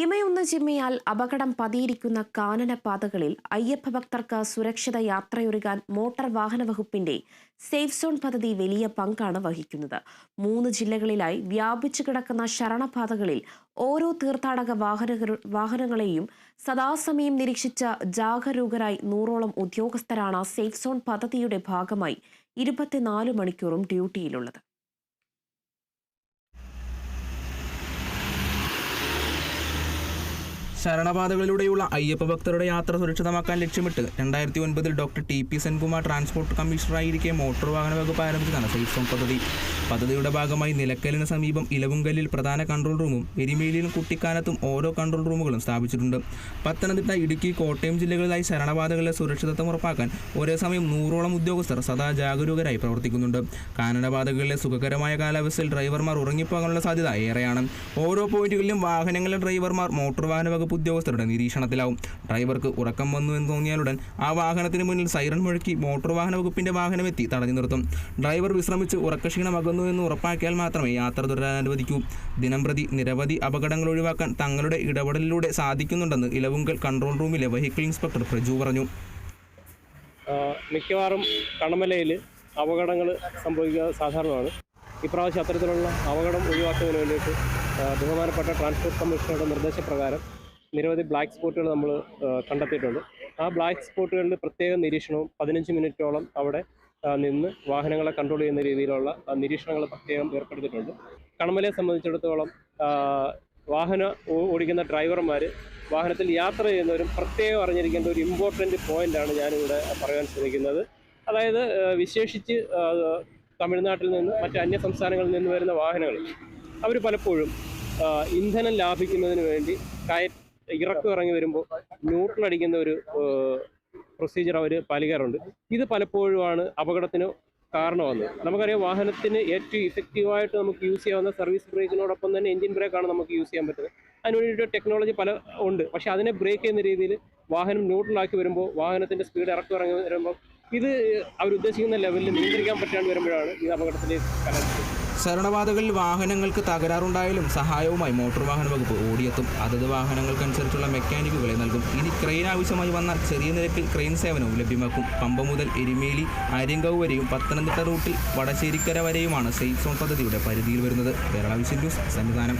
ഇമയൊന്ന് ചിമ്മിയാൽ അപകടം പതിയിരിക്കുന്ന കാനനപാതകളിൽ അയ്യപ്പ ഭക്തർക്ക് സുരക്ഷിത യാത്രയൊരുക്കാൻ മോട്ടോർ വാഹന വകുപ്പിന്റെ സേഫ് സോൺ പദ്ധതി വലിയ പങ്കാണ് വഹിക്കുന്നത്. മൂന്ന് ജില്ലകളിലായി വ്യാപിച്ചു കിടക്കുന്ന ശരണപാതകളിൽ ഓരോ തീർത്ഥാടക വാഹന വാഹനങ്ങളെയും സദാസമയം നിരീക്ഷിച്ച ജാഗരൂകരായി നൂറോളം ഉദ്യോഗസ്ഥരാണ് സേഫ് സോൺ പദ്ധതിയുടെ ഭാഗമായി ഇരുപത്തിനാല് മണിക്കൂറും ഡ്യൂട്ടിയിലുള്ളത്. ശരണപാതകളിലൂടെയുള്ള അയ്യപ്പ ഭക്തരുടെ യാത്ര സുരക്ഷിതമാക്കാൻ ലക്ഷ്യമിട്ട് രണ്ടായിരത്തി ഒൻപതിൽ doctor T P Senkumar transport കമ്മീഷണറായിരിക്കെ motor വാഹന വകുപ്പ് ആരംഭിച്ചതാണ് സേഫ് സോൺ പദ്ധതി. പദ്ധതിയുടെ ഭാഗമായി നിലക്കലിന് സമീപം ഇലവുങ്കലിൽ പ്രധാന കൺട്രോൾ റൂമും എരിമേലിയിലും കുട്ടിക്കാനത്തും ഓരോ കൺട്രോൾ റൂമുകളും സ്ഥാപിച്ചിട്ടുണ്ട്. പത്തനംതിട്ട ഇടുക്കി കോട്ടയം ജില്ലകളിലായി ശരണപാതകളിലെ സുരക്ഷിതത്വം ഉറപ്പാക്കാൻ ഒരേ സമയം നൂറോളം ഉദ്യോഗസ്ഥർ സദാ ജാഗരൂകരായി പ്രവർത്തിക്കുന്നുണ്ട്. കാനനപാതകളിലെ സുഖകരമായ കാലാവസ്ഥയിൽ ഡ്രൈവർമാർ ഉറങ്ങിപ്പോകാനുള്ള സാധ്യത ഏറെയാണ്. ഓരോ പോയിന്റുകളിലും വാഹനങ്ങളിലെ ഡ്രൈവർമാർ മോട്ടോർ വാഹന വകുപ്പ് ഉദ്യോഗസ്ഥരുടെ നിരീക്ഷണത്തിലാവും. ഡ്രൈവർക്ക് ഉറക്കം വന്നു എന്ന് തോന്നിയാലുടൻ ആ വാഹനത്തിന് മുന്നിൽ സൈറൺ മുഴക്കി മോട്ടോർ വാഹന വകുപ്പിന്റെ വാഹനമെത്തി തടഞ്ഞു നിർത്തും. ഡ്രൈവർ വിശ്രമിച്ച് ഉറക്കക്ഷീണമകുന്നു എന്ന് ഉറപ്പാക്കിയാൽ മാത്രമേ യാത്ര തുടരാൻ അനുവദിക്കൂ. ദിനംപ്രതി നിരവധി അപകടങ്ങൾ ഒഴിവാക്കാൻ തങ്ങളുടെ ഇടപെടലിലൂടെ സാധിക്കുന്നുണ്ടെന്ന് ഇലവുങ്കൽ കൺട്രോൾ റൂമിലെ വെഹിക്കിൾ ഇൻസ്പെക്ടർ പ്രജു പറഞ്ഞു. മിക്കവാറും കണമലയിൽ അപകടങ്ങൾ സംഭവിക്കുക സാധാരണമാണ്. ഇപ്രാവശ്യം അത്തരത്തിലുള്ള അപകടം ഒഴിവാക്കുന്നതിന് വേണ്ടിയിട്ട് ബഹുമാനപ്പെട്ട ട്രാൻസ്പോർട്ട് കമ്മീഷണറുടെ നിർദ്ദേശപ്രകാരം നിരവധി ബ്ലാക്ക് സ്പോട്ടുകൾ നമ്മൾ കണ്ടെത്തിയിട്ടുണ്ട്. ആ ബ്ലാക്ക് സ്പോട്ടുകളിൽ പ്രത്യേക നിരീക്ഷണവും പതിനഞ്ച് മിനിറ്റോളം അവിടെ നിന്ന് വാഹനങ്ങളെ കൺട്രോൾ ചെയ്യുന്ന രീതിയിലുള്ള നിരീക്ഷണങ്ങൾ പ്രത്യേകം ഏർപ്പെടുത്തിയിട്ടുണ്ട്. കണമലയെ സംബന്ധിച്ചിടത്തോളം വാഹന ഓടിക്കുന്ന ഡ്രൈവർമാർ വാഹനത്തിൽ യാത്ര ചെയ്യുന്നവരും പ്രത്യേകം അറിഞ്ഞിരിക്കേണ്ട ഒരു ഇമ്പോർട്ടന്റ് പോയിന്റാണ് ഞാനിവിടെ പറയാൻ ശ്രമിക്കുന്നത്. അതായത് വിശേഷിച്ച് തമിഴ്നാട്ടിൽ നിന്ന് മറ്റ് അന്യ സംസ്ഥാനങ്ങളിൽ നിന്ന് വരുന്ന വാഹനങ്ങൾ അവർ പലപ്പോഴും ഇന്ധനം ലാഭിക്കുന്നതിന് വേണ്ടി കയ ഇറക്കം ഇറങ്ങി വരുമ്പോൾ ന്യൂട്രൽ അടിക്കുന്ന ഒരു പ്രൊസീജിയർ അവർ പാലിക്കാറുണ്ട്. ഇത് പലപ്പോഴുമാണ് അപകടത്തിന് കാരണമാകുന്നത് നമുക്കറിയാം വാഹനത്തിന് ഏറ്റവും ഇഫക്റ്റീവായിട്ട് നമുക്ക് യൂസ് ചെയ്യാവുന്ന സർവീസ് ബ്രേക്കിനോടൊപ്പം തന്നെ എഞ്ചിൻ ബ്രേക്കാണ് നമുക്ക് യൂസ് ചെയ്യാൻ പറ്റുന്നത്. അതിന് വേണ്ടിയിട്ട് ടെക്നോളജി പല ഉണ്ട്. പക്ഷേ അതിനെ ബ്രേക്ക് ചെയ്യുന്ന രീതിയിൽ വാഹനം ന്യൂട്രലാക്കി വരുമ്പോൾ വാഹനത്തിന്റെ സ്പീഡ് ഇറക്കി ഇറങ്ങി വരുമ്പോൾ ഇത് അവരുദ്ദേശിക്കുന്ന ലെവലിൽ നിയന്ത്രിക്കാൻ പറ്റാണ്ട് വരുമ്പോഴാണ് ഈ അപകടത്തിലേക്ക് കലാശിക്കുന്നത് ശരണപാതകളിൽ വാഹനങ്ങൾക്ക് തകരാറുണ്ടായാലും സഹായവുമായി മോട്ടോർ വാഹന വകുപ്പ് ഓടിയെത്തും. അതത് വാഹനങ്ങൾക്കനുസരിച്ചുള്ള മെക്കാനിക്കുകളെ നൽകും. ഇനി ക്രെയിൻ ആവശ്യമായി വന്നാൽ ചെറിയ നിരക്കിൽ ക്രെയിൻ സേവനവും ലഭ്യമാക്കും. പമ്പ മുതൽ എരുമേലി ആര്യങ്കാവ് വരെയും പത്തനംതിട്ട റൂട്ടിൽ വടശ്ശേരിക്കര വരെയുമാണ് സേഫ് സോൺ പദ്ധതിയുടെ പരിധിയിൽ വരുന്നത്. Kerala vision news Sannidhanam